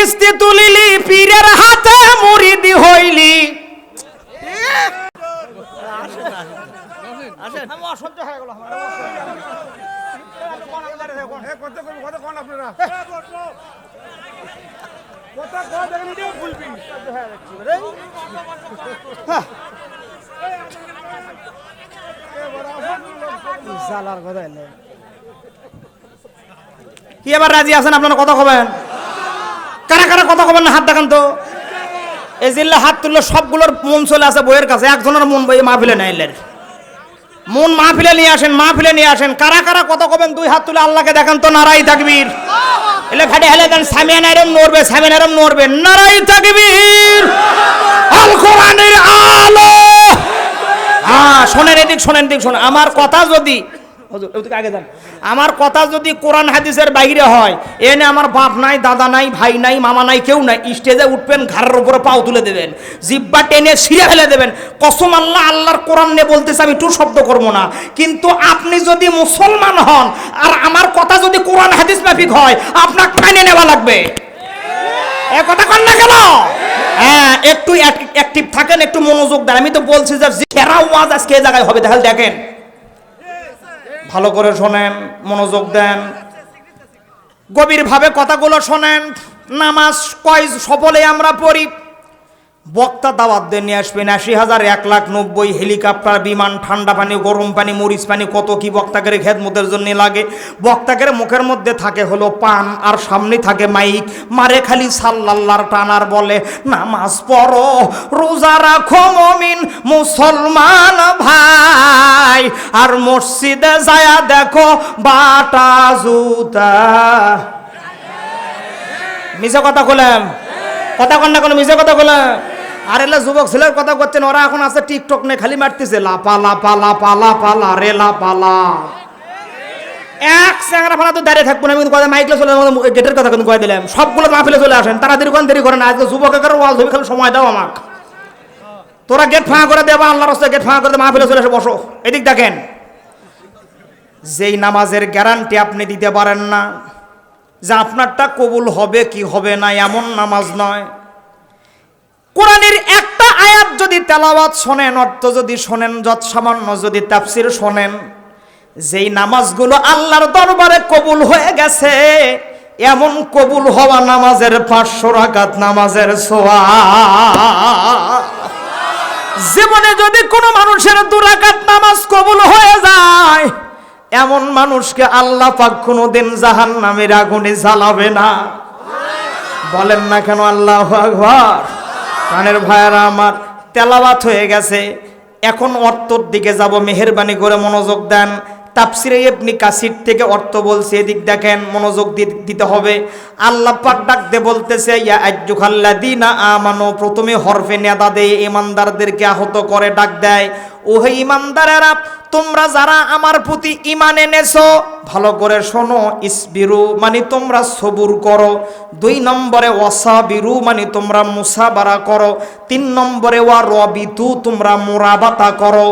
কিস্তি তুলিলি পীরের হাতে মুড়িদি হইলি। কি এবার রাজি আছেন? আপনারা কথা কবেন? কারা কারা কথা কবেন না, হাত দেখান তো। এই জিল্লা হাত তুললে সবগুলোর মন চলে আসে বইয়ের কাছে, একজনের মন বই মাহফিলে নাই এলের। মন মাহফিলে নিয়ে আসেন, মাহফিলে নিয়ে আসেন, কারা কারা কথা কবেন, দুই হাত তুলে আল্লাহকে দেখান তো, নারাই থাকবির এলে খাটে হেলে দেন সামিয়ান এরম নড়বে সামিয়ান এরম নড়বে, নারাই তাকবীর। আল কোরআনের আলো। হ্যাঁ শোনেন এদিক শোনেন এদিক, শোনেন। আমার কথা যদি আগে যান। আমার কথা যদি কোরআন হাদিসের বাইরে হয় এনে আমার বাপ নাই, দাদা নাই, ভাই নাই, মামা নাই, কেউ নাই, স্টেজে উঠবেন, ঘাড়ের উপরে পাও তুলে দেবেন, জিব্বা টেনে ছিঁড়ে ফেলে দেবেন, কসম আল্লাহ, আল্লাহর কোরআন নিয়ে বলতেছে, আমি টু শব্দ করব না। কিন্তু আপনি যদি মুসলমান হন, আর আমার কথা যদি কোরআন হাদিস মাফিক হয়, আপনাকে মেনে নেওয়া লাগবে। এ কথা কন না কেন? হ্যাঁ একটু অ্যাক্টিভ থাকেন, একটু মনোযোগ দেন। আমি তো বলছি যে, সেরা ওয়াজ আজকে জায়গায় হবে, তাহলে দেখেন। ভালো করে শোনেন মনোযোগ দেন। গভীরভাবে কথাগুলো শোনেন। নামাজ কয় সফলে আমরা পড়ি। বক্তা দাওয়াত দিয়ে নিয়ে আসবেন। আশি হাজার এক লাখ নব্বই হেলিকপ্টার, বিমান, ঠান্ডা পানি, গরম পানি, মরিচ পানি, কত কি বক্তাকের খেদমতের জন্য লাগে। বক্তাকের মুখের মধ্যে থাকে হলো পান, আর সামনে থাকে মাইক। মারে খালি সাল্লাল্লাহর টানার বলে, নামাজ পড়ো, রোজা রাখো মমিন, মুসলমান ভাই। আর মসজিদে যায়া দেখো বাটা জুতা। মিশে কথা কলাম কথা কন না কোনো, মিশে কথা কলাম আর যুবক ছেলের কথা করছেন, ওরা এখন আছে টিকটক নে খালি মারতেছে, লাপা লাপা লাপা লাপা, লা, রে, লাপা, লা। এক স্যাংরা ফালা তো দাঁড়িয়ে থাকব না, আমি কিন্তু কথা মাইকলে চলে গেটের কথা কিন্তু কয়ে দিলাম। সবগুলো মাহফিলে চলে আসেন, তাড়াতাড়ি কোন দেরি করেন আজকে যুবকের ওয়াল ধরে খালি সময় দাও আমাক। তোরা গেট ফাঁকা করে দেবা আল্লাহ রাস্তায় গেট ফাঁকা করে মাহফিলে চলে এসে বসো। এদিক দেখেন, যেই নামাজের গ্যারান্টি আপনি দিতে পারেন না, যে আপনারটা কবুল হবে কি হবে না, এমন নামাজ নয়। কোরআনের একটা আয়াত যদি তেলাওয়াত শোনেন, অর্থ যদি শোনেন, যত সামান্য যদি তাফসির শোনেন, যেই নামাজগুলো আল্লাহর দরবারে কবুল হয়ে গেছে, এমন কবুল হওয়া নামাজের পাঁচশো রাকাত নামাজের সোয়া জীবনে যদি কোনো মানুষের দুরাকাত নামাজ কবুল হয়ে যায়, এমন মানুষকে আল্লাহ পাক কোনোদিন জাহান নামের আগুনে জ্বালাবে না। বলেন না কেন আল্লাহ আকবার? প্রাণের ভাইয়ারা আমার তেলাবাত হয়ে গেছে। এখন অর্থর দিকে যাব, মেহরবানি করে মনোযোগ দেন। তাপসিরে আপনি কাশির থেকে অর্থ বলছে, এদিক দেখেন মনোযোগ দিতে হবে। আল্লাহ পাক ডাকতে বলতেছে, ইয়া আজ্জুখাল্লাদিনা আমানো প্রথমে হরফে নেদা দেয় ইমানদারদেরকে আহত করে ডাক দেয়। ওহে ইমানদারেরা, তোমরা যারা আমার প্রতি ইমান এনেছো, ভালো করে শোনো, ইসবিরু মানে তোমরা সবুর করো। দুই নম্বরে ওয়াসাবিরু মানে তোমরা মুসাবারা করো। তিন নম্বরে ওয়া রবিতু তোমরা মোরাবাতা করো।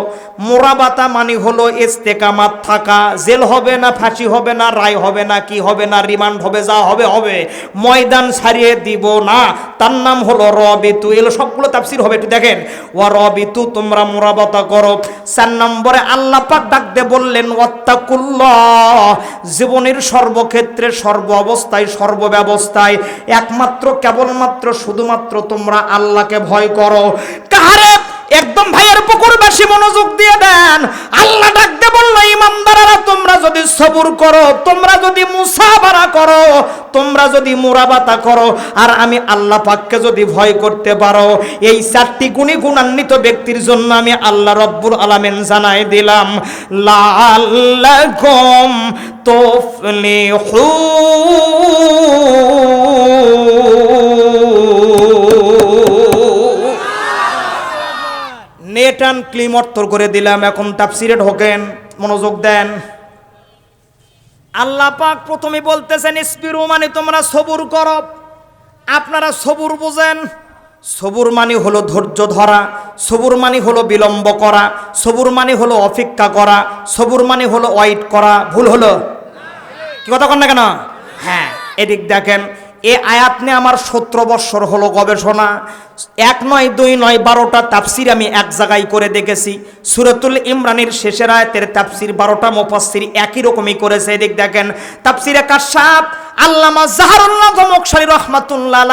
মোরাবাতা মানে হলো ইস্তেকামাত থাকা। জেল হবে না, ফাঁসি হবে না, রায় হবে না, কি হবে না, রিমান্ড হবে, যা হবে হবে। ময়দান ছাড়িয়ে দিব না। তার নাম হলো রবিতু। এগুলো সবগুলো তাফসির হবে, একটু দেখেন। ওয়া রবিতু তোমরা মোরাবাতা করো। চার নম্বরে আল্লাহ পাক ডাক দিয়ে বললেন, ওয়াত্তাকুল্লাহ। জীবনের সর্বক্ষেত্রে সর্ব অবস্থায় সর্বব্যবস্থায় একমাত্র, কেবলমাত্র, শুধুমাত্র তোমরা আল্লাহকে ভয় করো। কাহারে? একদম ভাইয়ের পুকুরবাসী মনোযোগ দিয়ে দেন। আল্লাহ ডাকতে বলল, ইমানদারেরা, তোমরা যদি সবুর করো, তোমরা যদি মুসাবারা করো তোমরা যদি মোরাবাতা করো, আর আমি আল্লাহ পাককে যদি ভয় করতে পারো, এই চারটি গুণী গুণান্বিত ব্যক্তির জন্য আমি আল্লাহ রব্বুল আলামিন জানাই দিলাম লাল্লাকুম নেট অ্যান্ড ক্লিম অর্থ করে দিলাম, এখন তাফসিরে ঢোকেন, মনোযোগ দেন। আল্লাহ পাক প্রথমে বলতেছেন স্পিরো মানে তোমরা সবুর করো। আপনারা সবুর বোঝেন। সবুর মানে হলো ধৈর্য ধরা, সবুর মানে হলো বিলম্ব করা, সবুর মানে হলো অপেক্ষা করা, সবুর মানে হলো ওয়াইট করা। ভুল হলো? কি কথা কন না কেন? হ্যাঁ এদিক দেখেন এ আয়াত নিয়ে আমার সতেরো বৎসর হলো গবেষণা। এক নয়, দুই নয়, বারোটা তাফসির আমি এক জায়গায় করে দেখেছি। সুরতুল ইমরানের শেষের আয়াতের তাফসির বারোটা মোফাসির একই রকমই করেছে, এদিক দেখেন। তাফসিরে কাশাপ আল্লামা জাহারুল্লাহ জমকশালী রহমাতুল্লাহ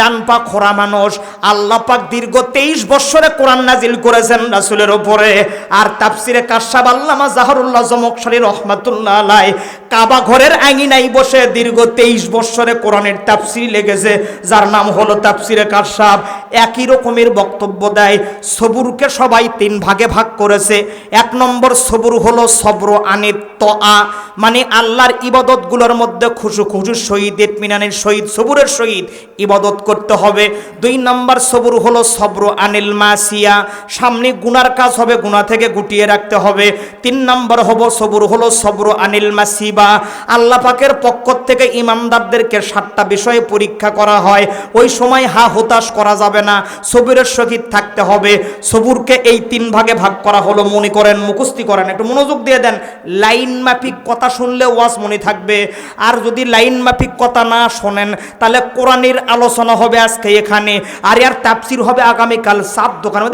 ডান পা খোরা মানুষ। আল্লাহ পাক দীর্ঘ তেইশ বৎসরে কোরআন নাজিল করেছেন রাসুলের ওপরে আর তাফসিরে কাশাব আল্লামা জাহারুল্লাহ জমকশালী রহমাতুল্লাহ আলাই কাবা ঘরের আঙিনাই বসে দীর্ঘ তেইশ বৎসরে কোরআনের তাফসির লেগেছে, যার নাম হলো তাফসিরে কাশাব। একই রকমের বক্তব্য দেয়, সবুরকে সবাই তিন ভাগে ভাগ করেছে। এক নম্বর সবুর হলো সবর আনিত আ মানে আল্লাহর ইবাদতগুলোর মধ্যে খুশু খুশু শহীদ মিনানের শহীদ, সবুরের শহীদ ইবাদত করতে হবে। দুই নম্বর সবুর হলো সবর আনিল মাসিয়া। সামনে গুনার কাজ হবে গুণা থেকে গুটিয়ে রাখতে হবে। তিন নম্বর হব সবুর হলো সবর আনিল মাসিবা। আল্লাহ পাকের পক্ষ থেকে ইমানদারদেরকে সাতটা বিষয়ে পরীক্ষা করা হয়। ওই সময় হা হতাশ করা যাবে না, সবুরের সহিত থাকতে হবে। সবুরকে এই তিন ভাগে ভাগ করা হলো, মনে করেন, মুখস্থি করেন। একটু মনোযোগ দিয়ে দেন, লাইন মাফিক কথা শুনলে ওয়াজ মনে থাকবে। আর যদি লাইন মাফিক কথা না শোনেন, তাহলে কোরআনের আলোচনা হবে আজকে এখানে, আর ইয়ার তাপসির হবে আগামীকাল সাত দোকানে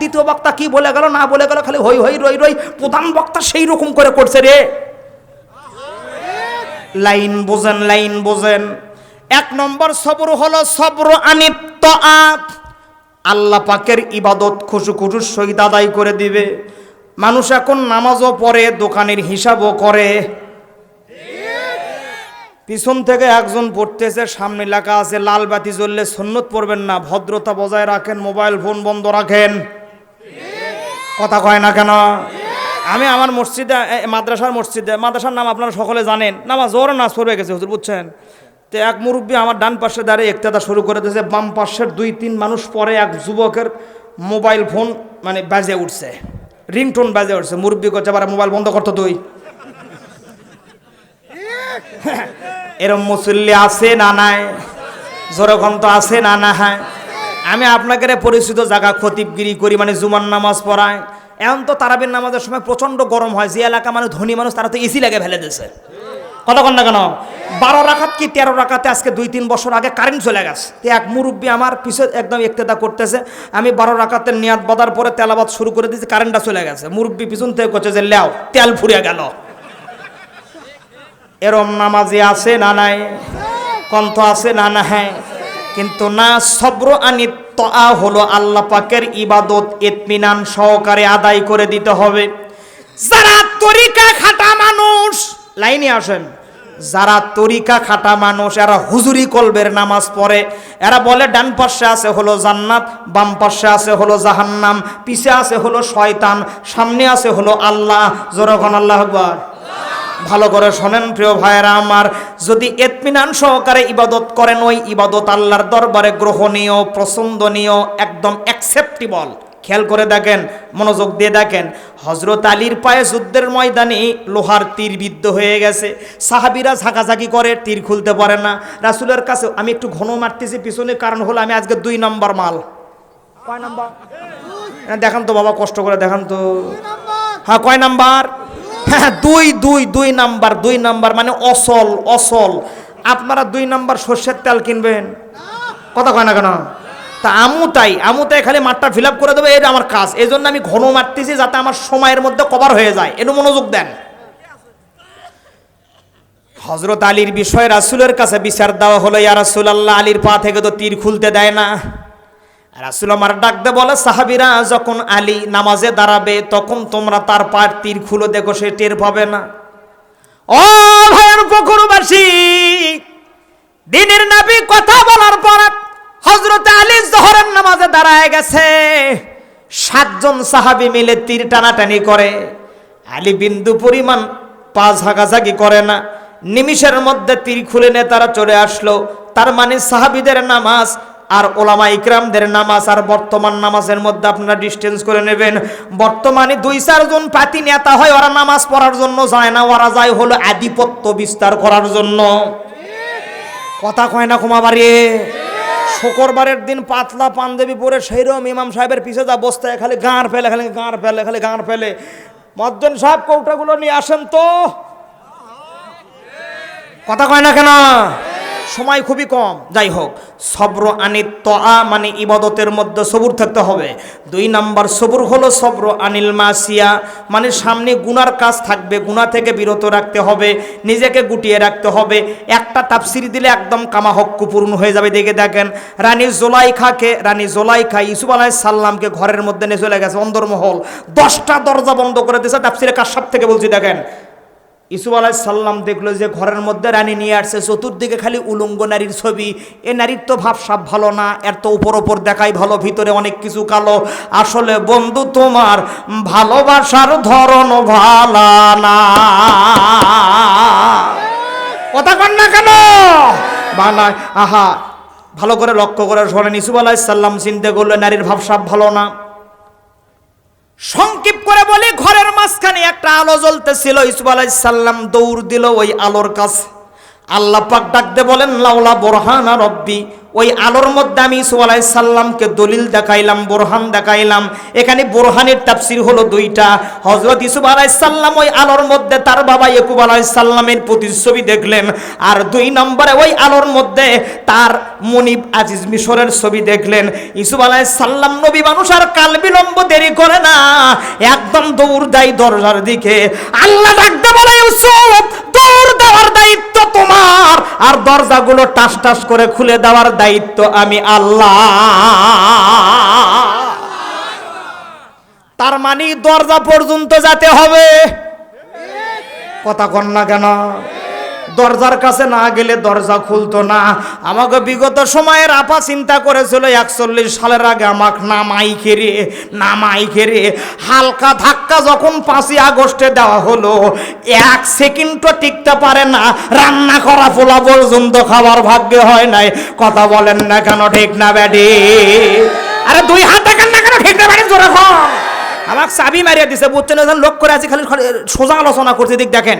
দ্বিতীয় বক্তা কি বলে গেল, না বলে গেল, খালি হই হই রই রই, প্রধান বক্তা সেই রকম করে করছে রে। লাইন বোঝেন লাইন বোঝেন। এক নম্বর সবর হলো সবর আনিত্য আপ আল্লাহ পাকের ইবাদত খুশু খুশুর সহিত আদায় করে দিবে। মানুষ এখন নামাজও পড়ে, দোকানের হিসাবও করে। পিছন থেকে একজন পড়তেছে, সামনে লেখা আছে, লাল বাতি জ্বললে সন্ন্যত পড়বেন না, ভদ্রতা বজায় রাখেন, মোবাইল, ফোন বন্ধ রাখেন। কথা কয় না কেন? আমি আমার মসজিদে মাদ্রাসার মসজিদে, মাদ্রাসার নাম আপনারা সকলে জানেন, নামাজ জোর নাচ পড়বে গেছে, হুজুর বুঝছেন? তো এক মুরব্বী আমার ডান পাশে দাঁড়িয়ে একটাদা শুরু করে দিয়েছে, বাম পাশের দুই, তিন মানুষ পরে এক যুবকের মোবাইল ফোন মানে বাজে উঠছে। রিংটোন বাজে উঠছে, মুরব্বী করছে আবার মোবাইল বন্ধ করতো তুই। এরম মুসল্লি আছে না নাই? জোরখন তো আছে না না হ্যাঁ আমি আপনাকে পরিচিত জায়গা খতিবগিরি করি মানে জুমার নামাজ পড়ায়। এখন তো তারাবির নামাজের সময় প্রচণ্ড গরম হয়, যে এলাকা মানে ধনী মানুষ, তারা তো এসি লাগে ফেলে দিয়েছে কতক্ষণ না কেন? বারো রাখাত কি তেরো রাখাতে আজকে দুই তিন বছর আগে কারেন্ট চলে গেছে? তো এক মুরব্বী আমার পিছে একদম একতেদা করতেছে, আমি বারো রাখাতের নিয়াদ বাদার পরে তেলাবাদ শুরু করে দিয়েছি কারেন্টটা চলে গেছে। মুরব্বী পিছন থেকে করছে যে, লেও, তেল ফুরিয়ে গেল। এরম নামাজি আছে না নাই? কণ্ঠ আছে না না হ্যাঁ কিন্তু না সব্র আনি তা হলো আল্লাহ পাকের ইবাদত, ইতমিনান সহকারে আদায় করে দিতে হবে। যারা তরিকা খাটা মানুষ, লাইনে আসেন। যারা তরিকা খাটা মানুষ, এরা হুজুরি কলবের নামাজ পড়ে। এরা বলে ডান পাশে আছে হলো জান্নাত, বাম পাশে আছে হলো জাহান্নাম, পিছে আছে হলো শয়তান, সামনে আছে হলো আল্লাহ। জোরখন আল্লাহ ভালো করে শোনেন প্রিয় ভাইয়েরা আমার। যদি এতমিনান সহকারে ইবাদত করেন ওই ইবাদত আল্লাহর দরবারে গ্রহণীয় পছন্দনীয় একদম অ্যাকসেপ্টেবল খেয়াল করে দেখেন মনোযোগ দিয়ে দেখেন। হজরত আলীর পায়ে যুদ্ধের ময়দানে লোহার তীর বিদ্ধ হয়ে গেছে। সাহাবিরা ঝাঁকাঝাঁকি করে তীর খুলতে পারে না। রাসুলের কাছে আমি একটু ঘন মারতেছি পিছনে কারণ হলো আমি আজকে দুই নম্বর মাল। কয় নাম্বার? দেখান তো বাবা কষ্ট করে দেখান তো। হ্যাঁ কয় নাম্বার? হ্যাঁ দুই দুই দুই নাম্বার দুই নাম্বার মানে অসল অসল। আপনারা দুই নাম্বার সর্ষের তেল কিনবেন। কথা কয় না কেন? তা আমু তাই আমু তাই খালি মাঠটা ফিল করে দেবে, এটা আমার কাজ। এই জন্য আমি ঘন মারতেছি যাতে আমার সময়ের মধ্যে কভার হয়ে যায়। একটু মনোযোগ দেন। হজরত আলীর বিষয়ে রাসুলের কাছে বিচার দেওয়া হলো, ইয়া রাসুল আল্লাহ আলীর পা থেকে তো তীর খুলতে দেয় না। রাসুল আমার ডাকতে বলে, সাহাবিরা, যখন আলী নামাজে দাঁড়াবে, তখন তোমরা তার পায়ের তীর খুলে দেখো, সে টের পাবে না। ও ভাইয়ের পুকুরবাসী দিনের নাবি কথা বলার পর হজরত আলী জহরের নামাজে দাঁড়ায় গেছে। সাতজন সাহাবি মিলে তীর টানাটানি করে। আলী বিন্দু পরিমাণ পা ঝাঁকাঝাঁকি করে না। নিমিষের মধ্যে তীর খুলে নিয়ে তারা চলে আসলো। তার মানে সাহাবিদের নামাজ আর ওলামা ইকরামদের নামাজ আর বর্তমান নামাজের মধ্যে আপনারা ডিস্টেন্স করে নেবেন। বর্তমানে দুই চারজন পাতি নেতা হয়, ওরা নামাজ পড়ার জন্য যায় না, ওরা যায় হলো আধিপত্য বিস্তার করার জন্য। কথা কয় না ক্ষমা বাড়িয়ে শুক্রবারের দিন পাতলা পাঞ্জাবি পরে সেইরকম ইমাম সাহেবের পিছে যা বসতে খালি গাঁড় ফেলে, খালি গাঁড় ফেলে, খালি গাঁড় ফেলে। মদ্দন সাহেব কৌটাগুলো নিয়ে আসেন তো। কথা কয় না কেন? সময় খুবই কম। যাই হোক, সব্র আনিত তআ মানে ইবাদতের মধ্যে সবুর থাকতে হবে। দুই নাম্বার সবুর হলো সব্র আনিল মাসিয়া মানে সামনে গুনার কাজ থাকবে, গুনা থেকে বিরত রাখতে হবে, নিজেকে গুটিয়ে রাখতে হবে। একটা তাপসিরি দিলে একদম কামাহক্কু পূর্ণ হয়ে যাবে, দেখে দেখেন। রানী জোলাইখাকে, রানী জোলাইখা ইসুফ আলাহ সাল্লামকে ঘরের মধ্যে নিয়ে চলে গেছে অন্দরমহল দশটা দরজা বন্ধ করে দিয়েছে তাফসিরে কাশ্যাপ থেকে বলছি, দেখেন। আলাহ সাল্লাম দেখল যে ঘরের মধ্যে রানী নিয়ে আসছে, চতুর্দিকে খালি উলঙ্গ নারীর ছবি। এ নারীর তো ভাবসাব ভালো না, এর তো উপর ওপর দেখাই ভালো, ভিতরে অনেক কিছু কালো। আসলে বন্ধু, তোমার ভালোবাসার ধরন ভালা না। কথা কন না কেন? বানায় আহা, ভালো করে লক্ষ্য করে শোনেন আলাহ সাল্লাম চিন্তা করল, নারীর ভাবসাব ভালো না। সংক্ষেপ করে বলি, ঘরের মাঝখানে একটা আলো জ্বলতেছিল, ইসুফ সাল্লাম দৌড় দিল ওই আলোর কাছে। আল্লাহ পাক ডাকতে বলেন, লাউলা বোরহানা রব্বি ওই আলোর মধ্যে আমি আলাইহিস সাল্লামকে দলিল দেখাইলাম, বোরহান দেখাইলাম। এখানে বোরহানের তাফসির হলো দুইটা। হযরত ইসুফ আলাইহিস সাল্লাম ওই আলোর মধ্যে, তার বাবা ইয়াকুব আলাইহিস সাল্লামের প্রতিচ্ছবি দেখলেন। আর দুই নম্বরে ওই আলোর মধ্যে, তার মনিব আজিজ মিশরের ছবি দেখলেন। ইসুফ আলাইহিস সাল্লাম নবী মানুষ আর কাল বিলম্ব দেরি করে না। একদম দৌড় দেয় দরজার দিকে। আল্লাহ ডাকতে বলে, ইউসুফ দৌড় আর দরজাগুলো টাস টাস করে খুলে দেওয়ার দায়িত্ব আমি আল্লাহ। তার মানে দরজা পর্যন্ত যেতে হবে। কথা কন না কেন? দরজার কাছে না গেলে দরজা খুলতো না। আমাকে বিগত সময়ের আপা চিন্তা করেছিল, একচল্লিশ সালের আগে আমাকে নামাই খেরে নামাই খেরে। হালকা ধাক্কা যখন পাঁচই আগস্টে দেওয়া হলো, এক সেকেন্ডও টিকতে পারে না। রান্না করা পোলা পর্যন্ত খাবার ভাগ্যে হয় নাই। কথা বলেন না কেন, ঠিক না ব্যাডি আরে দুই হাত দেখেন না কেন, ঠিক না ব্যাডি জোরে আমাকে চাবি মারিয়া দিছে, বুঝছেন? লোক করে আছে, খালি সোজা আলোচনা করছে দিক দেখেন।